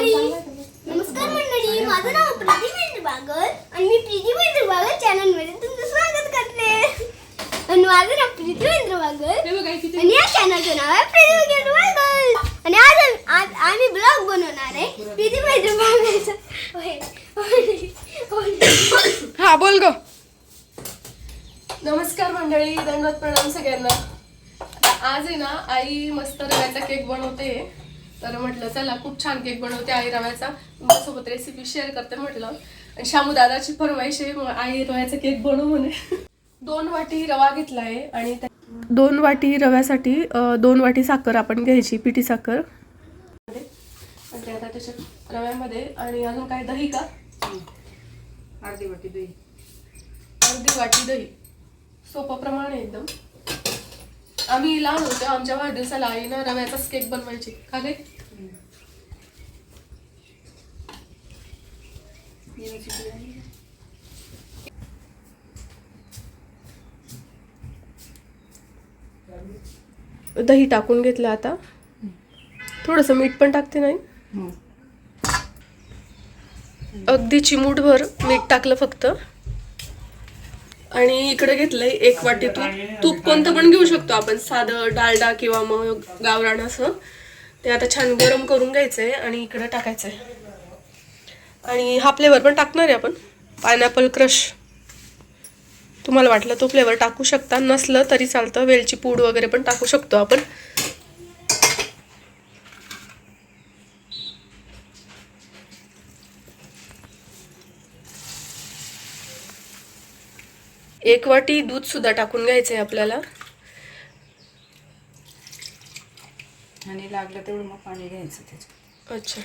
मंडळी नमस्कार मंडळी. माझं नाव प्रीती महेंद्र बागल आणि मी प्रीती महेंद्र बागल चॅनलमध्ये तुमचं स्वागत करते. आणि माझं नाव प्रीती महेंद्र बागल. आणि या चॅनलचं नाव आहे प्रीती महेंद्र बागल. आणि आज आज आम्ही ब्लॉग बनवणार आहे प्रीती महेंद्र बागलचा. हा बोल ग. नमस्कार मंडळी दंडवत प्रणाम सगळ्यांना. आज आहे ना आई मस्त रव्याचा केक बनवते. तर म्हटलं चला खूप छान केक बनवते आई रव्याचा. तुमच्यासोबत रेसिपी शेअर करते म्हटलं. आणि शामू दादाची फरमाईश आहे आई रव्याचा केक बनव म्हणे. दोन वाटी रवा घेतला आहे आणि दोन वाटी रव्यासाठी दोन वाटी साखर आपण घ्यायची पिठी साखर. आणि ते आता त्याच्यात रव्यामध्ये आणि अजून काय दही का? अर्धी वाटी दही. अर्धी वाटी दही. सोपं प्रमाण आहे एकदम. आम्ही लहान होतो आमच्या वाढदिवसाला आईनं रव्याचाच केक बनवायची. का गे दही टाकून घेतलं आता. थोडंसं मीठ पण टाकते नाही? अगदी चिमूटभर मीठ टाकलं फक्त. आणि इकडे घेतलंय एक वाटी तूप. तूप कोणतं पण घेऊ शकतो आपण साधं डालडा किंवा मग गावरान असं. ते आता छान गरम करून घ्यायचं आहे आणि इकडं टाकायचं आहे आणि हा फ्लेवर पण टाकणार आहे आपण. पायनॅपल क्रश तुम्हाला वाटलं तो फ्लेवर टाकू शकता नसलं तरी चालतं. वेलची पूड वगैरे पण टाकू शकतो आपण. एक वाटी दूध सुद्धा टाकून आहे आपल्याला आणि लागलं तेवढं मग पाणी घ्यायचं त्याच्यात. अच्छा.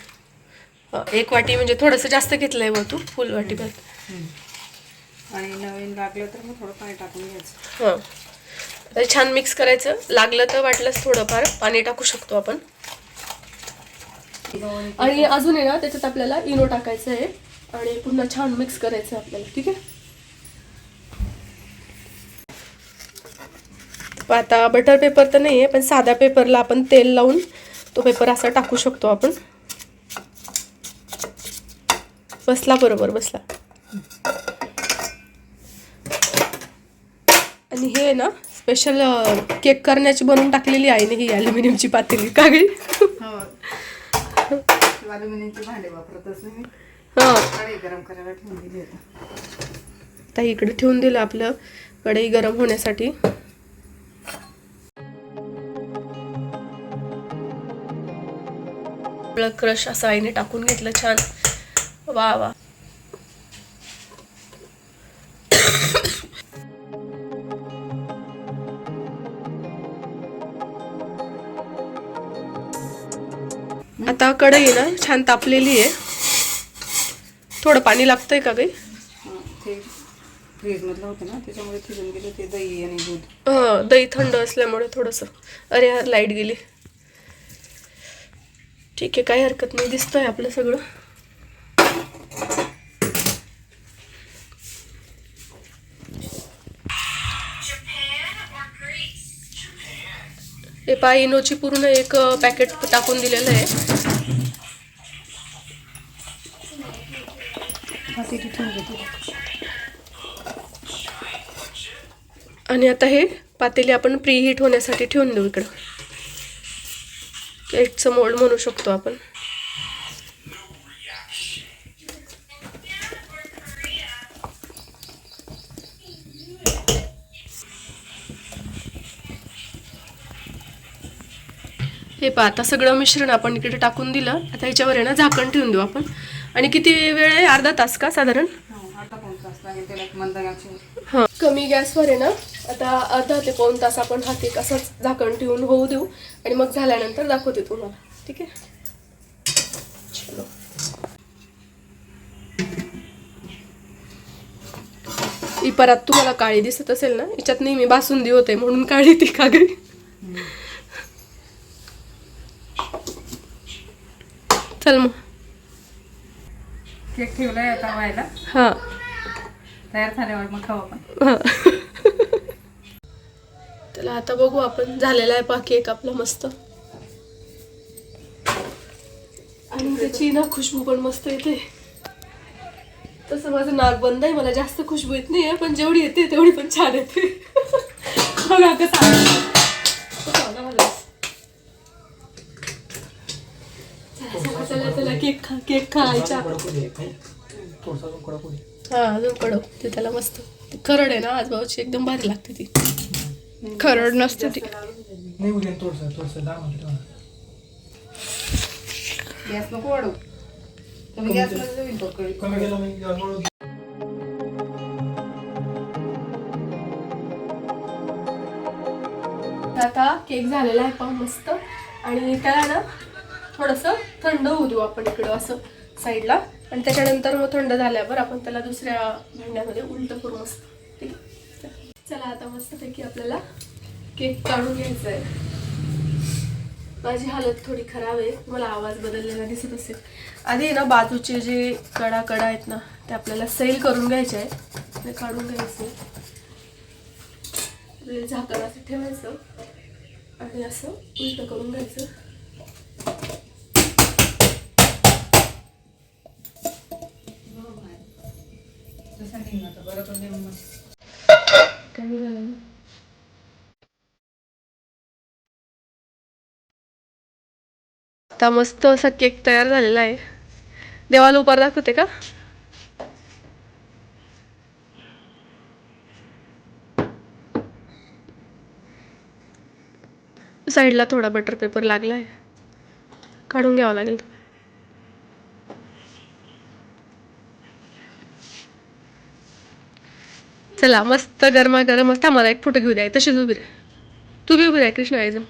एक वाटी म्हणजे थोडंसं जास्त घेतलंय मग तू? फुल वाटी भर. आणि नवीन लागलं तर मग थोडं पाणी टाकून घ्यायचं. हां. हे छान मिक्स करायचं. लागलं तर वाटलंच थोडंफार. पाणी टाकू शकतो आपण. दोन आणि अजून आहे ना त्याच्यात आपल्याला इनो टाकायचं आहे. आणि पुन्हा छान मिक्स करायचं आहे आपल्याला. ठीक आहे? आता बटर पेपर तर नाही आहे पण साध्या पेपरला आपण तेल लावून तो पेपर असा टाकू शकतो आपण. बसला बरोबर बसला. आणि हे ना स्पेशल केक करण्याची बनवून टाकलेली आहे ना ही अल्युमिनियमची पातेली. का गई हो. हां. आता. इकडे ठेवून दिलं आपलं कढई गरम होण्यासाठी. आपलं क्रश असं आईने टाकून घेतलं छान. वा वा. आता कढई ना छान तापलेली आहे. थोडं पाणी लागतंय का काही फ्रीजमधलं होतं ना त्याच्यामुळे थिजून गेलं ते दही आणि दूध. हं, दही थंड असल्यामुळे थोडंसं. अरे यार लाइट गेली. ठीक आहे काही हरकत नाही दिसतंय आपलं सगळं. हे पहा इनोची पूर्ण एक पॅकेट टाकून दिलेलं आहे. आणि आता हे पातेली आपण प्री हीट होण्यासाठी ठेवून देऊ इकडं. केकचं मोल्ड म्हणू शकतो आपण. हे पहा आता सगळं मिश्रण आपण इकडे टाकून दिलं. आता ह्याच्यावर आहे ना झाकण ठेवून देऊ आपण. आणि किती वेळ आहे? अर्धा तास का साधारण? हो. कमी गॅसवर आहे ना आता अर्धा ते पाऊन तास आपण हा केक असाच झाकण ठेवून होऊ देऊ. आणि मग झाल्यानंतर दाखवते तुम्हाला. ठीक आहे? चलो. ही परत तुम्हाला काळी दिसत असेल ना याच्यात नेहमी बासुंदी होते म्हणून काळी ती का गई चल मग. केक ठेवलाय आता व्हायला हां. तयार झाल्यावर मग खाऊ आपण. त्याला आता बघू आपण झालेला आहे पा केक आपला मस्त. आणि त्याची ना खुशबू पण मस्त येते. तसं माझं नाक बंद आहे मला जास्त खुशबू येत नाही आहे पण जेवढी येते तेवढी पण छान येते. बघा कसं चला, चला, केक खा केक खायचा हा अजून कडव ते त्याला मस्त. ती खरड आहे ना आज भाऊची एकदम भारी लागते ती. खरड नसते ती. नाही उद्या थोडंसं थोडंसं दहा मिनिटं ठेवा. गॅस नको वाढव. कमी गॅसमध्ये होईल तो कळी. कमी केलं मी त्यामुळं आता केक झालेला आहे पण मस्त. आणि त्याला ना थोडंसं थंड होऊ देऊ आपण इकडं असं. साईडला. आणि त्याच्यानंतर मग थंड झाल्यावर आपण त्याला दुसऱ्या भांड्यामध्ये उलट करू मस्त ठीक आहे? चला आता मस्तपैकी आपल्याला केक काढून घ्यायचा आहे माझी हालत थोडी खराब आहे. मला आवाज बदललेला दिसत असेल. आधी आहे ना बाजूचे जे कडा कडा आहेत ना ते आपल्याला सेल करून घ्यायचे आहे ते काढून घ्यायचे. आपल्याला झाकण असं ठेवायचं. आणि असं उलट करून घ्यायचं. कमी झालं आता मस्त असा केक तयार झालेला आहे. देवाला उपार दाखवते का? साईडला थोडा बटर पेपर लागलाय. काढून घ्यावा लागेल. चला मस्त गरमा गरम मस्त आम्हाला एक फोटो घेऊ द्या तशीच उभी राहा. तू बी उभी राहा कृष्ण आयजम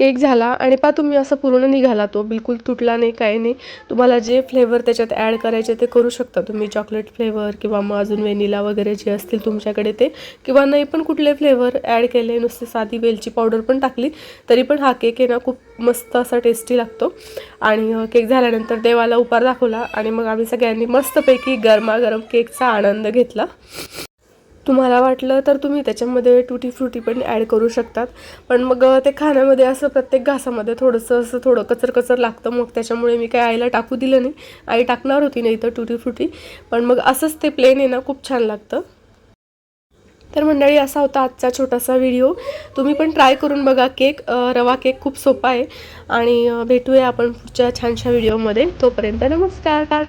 केक झाला आणि पा तुम्ही असं पूर्ण निघाला तो. बिलकुल तुटला नाही काही नाही. तुम्हाला जे फ्लेवर त्याच्यात ॲड करायचे ते करू शकता तुम्ही. चॉकलेट फ्लेवर किंवा मग अजून वेनिला वगैरे जे असतील तुमच्याकडे ते. किंवा नाही पण कुठले फ्लेवर ॲड केले नुसते साधी वेलची पावडर पण टाकली तरी पण हा केक आहे ना खूप मस्त असा टेस्टी लागतो. आणि केक झाल्यानंतर देवाला उपार दाखवला आणि मग आम्ही सगळ्यांनी मस्तपैकी गरमागरम केकचा आनंद घेतला. तुम्हाला वाटलं तर तुम्ही त्याच्यामध्ये टुटी फ्रुटी पण ॲड करू शकतात. पण मग ते खाण्यामध्ये असं प्रत्येक घासामध्ये थोडंसं असं थोडं कचर कचर लागतं. मग त्याच्यामुळे मी काय आईला टाकू दिलं नाही. आई टाकणार होती नाही तर टुटी फ्रुटी पण मग असंच ते प्लेन आहे ना खूप छान लागतं. तर मंडळी असा होता आजचा छोटासा व्हिडिओ तुम्ही पण ट्राय करून बघा केक रवा केक खूप सोपा आहे. आणि भेटूया आपण पुढच्या छानशा व्हिडिओमध्ये तोपर्यंत नमस्कार.